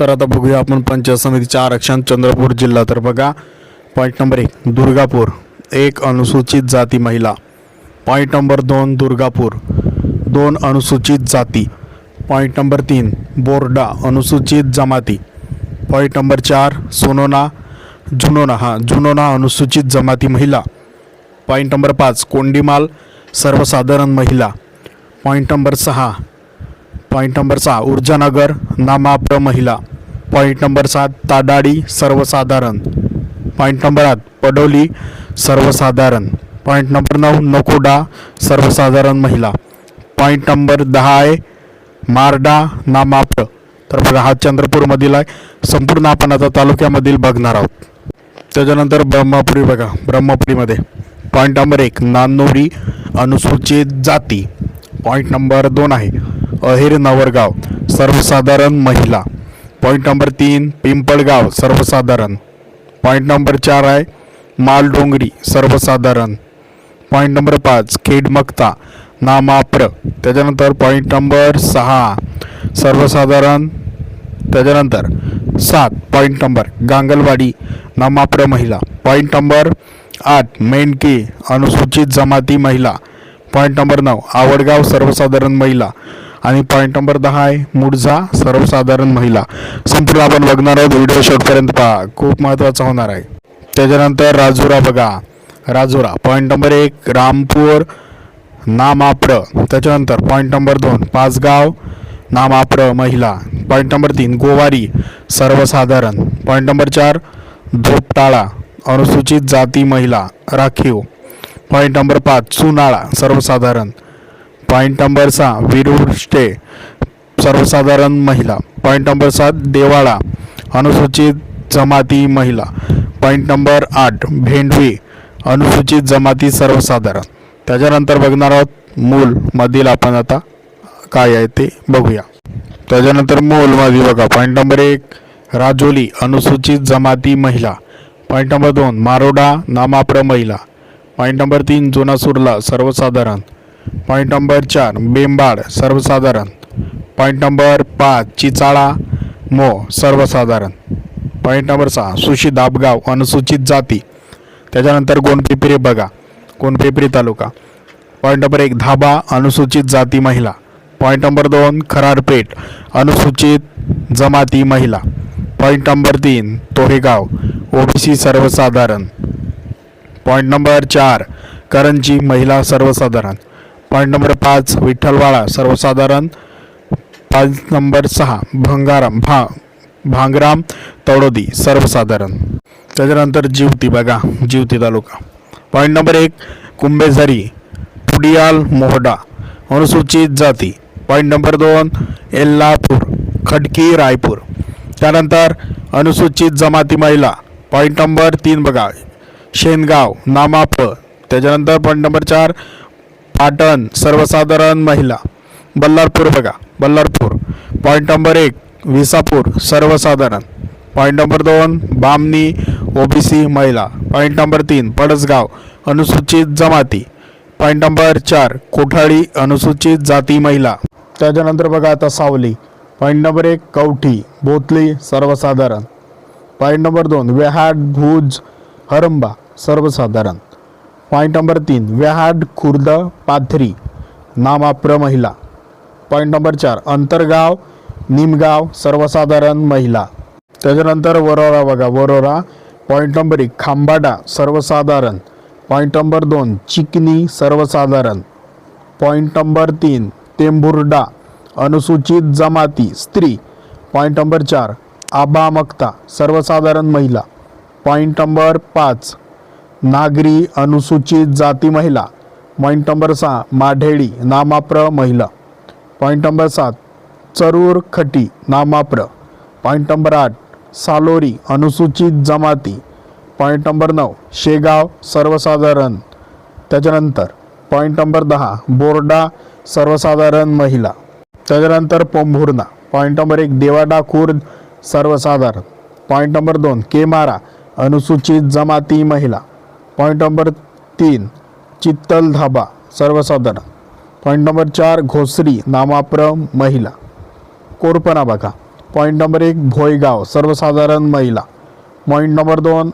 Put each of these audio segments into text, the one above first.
तर आता बघूया आपण पंचायत समितीचे आरक्षण चंद्रपूर जिल्हा तर बघा. पॉईंट नंबर एक दुर्गापूर. एक अनुसूचित जाती महिला. पॉईंट नंबर दोन दुर्गापूर. दोन अनुसूचित जाती. पॉईंट नंबर तीन बोर्डा अनुसूचित जमाती. पॉईंट नंबर चार सोनोना जुनोना हा जुनोना अनुसूचित जमाती महिला. पॉईंट नंबर पाच कोंडीमाल सर्वसाधारण महिला. पॉईंट नंबर सहा पॉईंट नंबर सहा ऊर्जानगर नामाप्र महिला. पॉईंट नंबर सात ताडाडी सर्वसाधारण. पॉईंट नंबर आठ पडोली सर्वसाधारण. पॉईंट नंबर नऊ नकोडा सर्वसाधारण महिला. पॉईंट नंबर दहा आहे मारडा नामाप्र तर बघा हा चंद्रपूरमधील आहे. संपूर्ण आपण आता तालुक्यामधील बघणार आहोत. त्याच्यानंतर ब्रह्मपुरी बघा ब्रह्मपुरीमध्ये. पॉईंट नंबर एक नानोरी अनुसूचित जाती. पॉईंट नंबर दोन आहे अहेर नवरगाव सर्वसाधारण महिला. पॉईंट नंबर तीन पिंपळगाव सर्वसाधारण. पॉईंट नंबर चार आहे मालडोंगरी सर्वसाधारण. पॉईंट नंबर पाच खेडमक्ता नामाप्र. त्याच्यानंतर पॉईंट नंबर सहा सर्वसाधारण. त्याच्यानंतर सात पॉईंट नंबर गांगलवाडी नामाप्र महिला. पॉईंट नंबर आठ मेंढके अनुसूचित जमाती महिला. पॉईंट नंबर नऊ आवडगाव सर्वसाधारण महिला. आणि पॉईंट नंबर दहा आहे मुडझा सर्वसाधारण महिला. संपूर्ण आपण बघणार आहोत व्हिडिओ शेवटपर्यंत पहा. खूप महत्त्वाचा होणार आहे. त्याच्यानंतर राजुरा बघा. राजुरा पॉईंट नंबर एक रामपूर नामाप्र. त्याच्यानंतर पॉईंट नंबर दोन पाचगाव नामाप्र महिला. पॉईंट नंबर तीन गोवारी सर्वसाधारण. पॉईंट नंबर चार धोपटाळा अनुसूचित जाती महिला राखीव. पॉईंट नंबर पाच चुनाळा सर्वसाधारण. पॉईंट नंबर सहा विरुष्टे सर्वसाधारण महिला. पॉईंट नंबर सात देवाळा अनुसूचित जमाती महिला. पॉईंट नंबर आठ भेंडवी अनुसूचित जमाती सर्वसाधारण. त्याच्यानंतर बघणार आहोत मूलमधील आपण आता काय आहे ते बघूया. त्याच्यानंतर मूलमध्ये बघा. पॉईंट नंबर एक राजोली अनुसूचित जमाती महिला. पॉईंट नंबर दोन मारोडा नामाप्र महिला पॉईंट नंबर तीन जुनासूरला सर्वसाधारण. पॉईंट नंबर चार बेंबाड सर्वसाधारण. पॉईंट नंबर पाच चिचाळा मो सर्वसाधारण. पॉईंट नंबर सहा सुशी दाबगाव अनुसूचित जाती. त्याच्यानंतर गोंडपिपरी बघा. गोंडपिपरी तालुका. पॉईंट नंबर एक धाबा अनुसूचित जाती महिला. पॉईंट नंबर दोन खरारपेठ अनुसूचित जमाती महिला. पॉईंट नंबर तीन तोहेगाव ओबीसी सर्वसाधारण. पॉईंट नंबर चार करंजी महिला सर्वसाधारण. पॉईंट नंबर पाच विठ्ठलवाडा सर्वसाधारण. पाच नंबर सहा भंगाराम भा भांगराम तळोदी सर्वसाधारण. त्याच्यानंतर जिवती बघा जिवती तालुका. पॉईंट नंबर एक कुंभेझरी पुडियाल मोहडा अनुसूचित जाती. पॉईंट नंबर दोन एल्लापूर खडकी रायपूर. त्यानंतर अनुसूचित जमाती महिला. पॉईंट नंबर तीन बघा शेनगाव नामाप त्याच्यानंतर पॉईंट नंबर चार पाटण सर्वसाधारण महिला. बल्लारपूर बघा बल्लारपूर. पॉईंट नंबर एक विसापूर सर्वसाधारण. पॉईंट नंबर दोन बामणी ओबीसी महिला. पॉईंट नंबर तीन पडसगाव अनुसूचित जमाती. पॉईंट नंबर चार कोठाळी अनुसूचित जाती महिला. त्याच्यानंतर बघा आता सावली. पॉईंट नंबर एक कवठी बोतली सर्वसाधारण. पॉईंट नंबर दोन व्याहाड भुज हरंबा सर्वसाधारण. पॉईंट नंबर तीन व्याहाड खुर्द पाथरी नामाप्र महिला. पॉईंट नंबर चार अंतरगाव निमगाव सर्वसाधारण महिला. त्याच्यानंतर वरोरा बघा वरोरा. पॉईंट नंबर एक खांबाडा सर्वसाधारण. पॉईंट नंबर दोन चिकनी सर्वसाधारण. पॉईंट नंबर तीन तेंबुर्डा अनुसूचित जमाती स्त्री. पॉईंट नंबर चार आबा मक्ता सर्वसाधारण महिला. पॉईंट नंबर पाच नागरी अनुसूचित जाती महिला. पॉईंट नंबर सहा माढेळी नामाप्र महिला. पॉईंट नंबर सात चरूर खटी नामाप्र. पॉईंट नंबर आठ सालोरी अनुसूचित जमाती. पॉईंट नंबर नऊ शेगाव सर्वसाधारण. त्याच्यानंतर पॉईंट नंबर दहा बोर्डा सर्वसाधारण महिला. त्याच्यानंतर पोंभुर्णा. पॉईंट नंबर एक देवाडा खुर्द सर्वसाधारण. पॉईंट नंबर दोन केमारा अनुसूचित जमाती महिला. पॉईंट नंबर तीन चित्तल धाबा सर्वसाधारण. पॉईंट नंबर चार घोसरी नामाप्र महिला. कोरपणा बघा. पॉईंट नंबर एक भोयगाव सर्वसाधारण महिला. पॉईंट नंबर दोन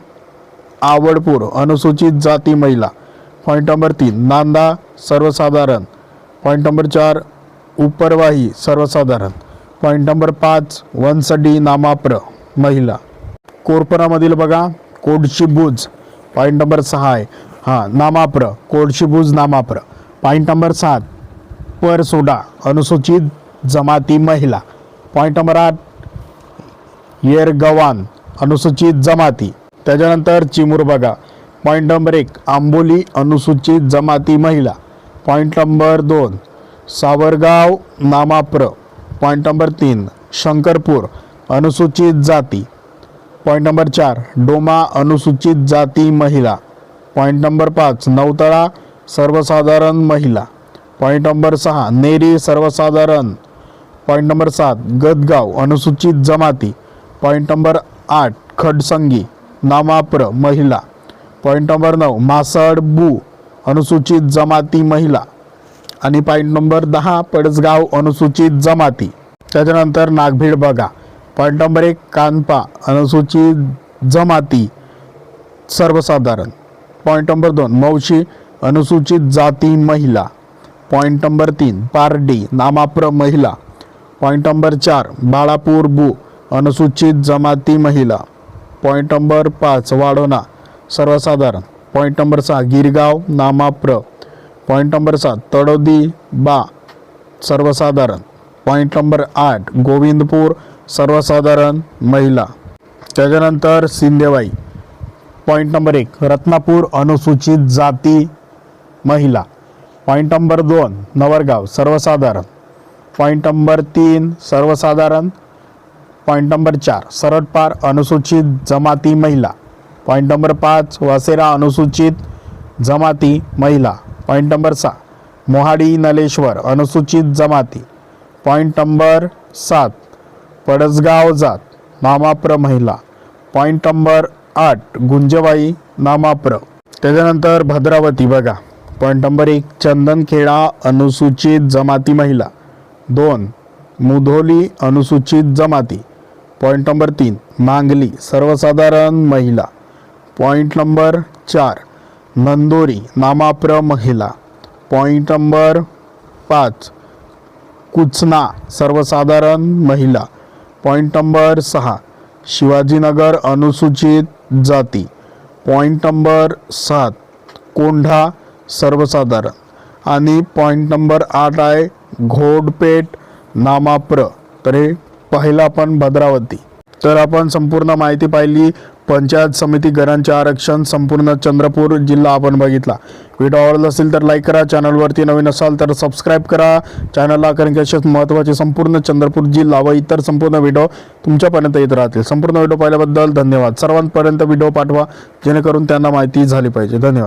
आवडपूर अनुसूचित जाती महिला. पॉईंट नंबर तीन नांदा सर्वसाधारण. पॉईंट नंबर चार उपरवाही सर्वसाधारण. पॉईंट नंबर पाच वनसडी नामाप्र महिला. कोरपणामधील बघा. कोडची बुज पॉईंट नंबर सहा आहे. हां नामाप्र कोडशी नामाप्र. पॉईंट नंबर सात परसोडा अनुसूचित जमाती महिला. पॉईंट नंबर आठ येरगवान अनुसूचित जमाती. त्याच्यानंतर चिमूर बघा. पॉईंट नंबर एक आंबोली अनुसूचित जमाती महिला. पॉईंट नंबर दोन सावरगाव नामाप्र. पॉईंट नंबर तीन शंकरपूर अनुसूचित जाती. पॉईंट नंबर चार डोमा अनुसूचित जाती महिला. पॉईंट नंबर पाच नवतळा सर्वसाधारण महिला. पॉईंट नंबर सहा नेरी सर्वसाधारण. पॉईंट नंबर सात गदगाव अनुसूचित जमाती. पॉईंट नंबर आठ खडसंगी नामाप्र महिला. पॉईंट नंबर नऊ मासड बू अनुसूचित जमाती महिला. आणि पॉईंट नंबर दहा पडसगाव अनुसूचित जमाती. त्याच्यानंतर नागभीड बघा. पॉईंट नंबर एक कानपा अनुसूचित जमाती सर्वसाधारण. पॉईंट नंबर दोन मौशी अनुसूचित जाती महिला. पॉईंट नंबर तीन पारडी नामाप्र महिला. पॉईंट नंबर चार बाळापूर बू अनुसूचित जमाती महिला. पॉईंट नंबर पाच वाडोना सर्वसाधारण. पॉईंट नंबर सहा गिरगाव नामाप्र. पॉईंट नंबर सात तडोदी बा सर्वसाधारण. पॉईंट नंबर आठ गोविंदपूर सर्वसाधारण महिला. त्याच्यानंतर सिंदेबाई. पॉईंट नंबर एक रत्नापूर अनुसूचित जाती महिला. पॉईंट नंबर दोन नवरगाव सर्वसाधारण. पॉईंट नंबर तीन सर्वसाधारण. पॉईंट नंबर चार सरटपार अनुसूचित जमाती महिला. पॉईंट नंबर पाच वासेरा अनुसूचित जमाती महिला. पॉईंट नंबर सहा मोहाडी नलेश्वर अनुसूचित जमाती. पॉईंट नंबर सात पडसगाव जात नामाप्र महिला. पॉईंट नंबर आठ गुंजबाई नामाप्र. त्याच्यानंतर भद्रावती बघा. पॉईंट नंबर एक चंदनखेडा अनुसूचित जमाती महिला. दोन मुधोली अनुसूचित जमाती. पॉईंट नंबर तीन मांगली सर्वसाधारण महिला. पॉईंट नंबर चार नंदोरी नामाप्र महिला. पॉईंट नंबर पाच कुचना सर्वसाधारण महिला. पॉईंट नंबर सहा शिवाजीनगर अनुसूचित जाती. पॉईंट नंबर सात कोंढा सर्वसाधारण. आणि पॉईंट नंबर आठ आहे घोडपेठ नामाप्र. तर हे पहिला पण भद्रावती. तर आपण संपूर्ण माहिती पाहिली. पंचायत समिती घरांचे आरक्षण संपूर्ण चंद्रपूर जिल्हा आपण बघितला. व्हिडिओ आवडला असेल तर लाईक करा चॅनलवरती नवीन असाल तर सबस्क्राईब करा. चॅनलला कारण की असेच महत्त्वाचे संपूर्ण चंद्रपूर जिल्हा व इतर संपूर्ण व्हिडिओ तुमच्यापर्यंत येत राहतील. संपूर्ण व्हिडिओ पाहिल्याबद्दल धन्यवाद. सर्वांपर्यंत व्हिडिओ पाठवा जेणेकरून त्यांना माहिती झाली पाहिजे. धन्यवाद.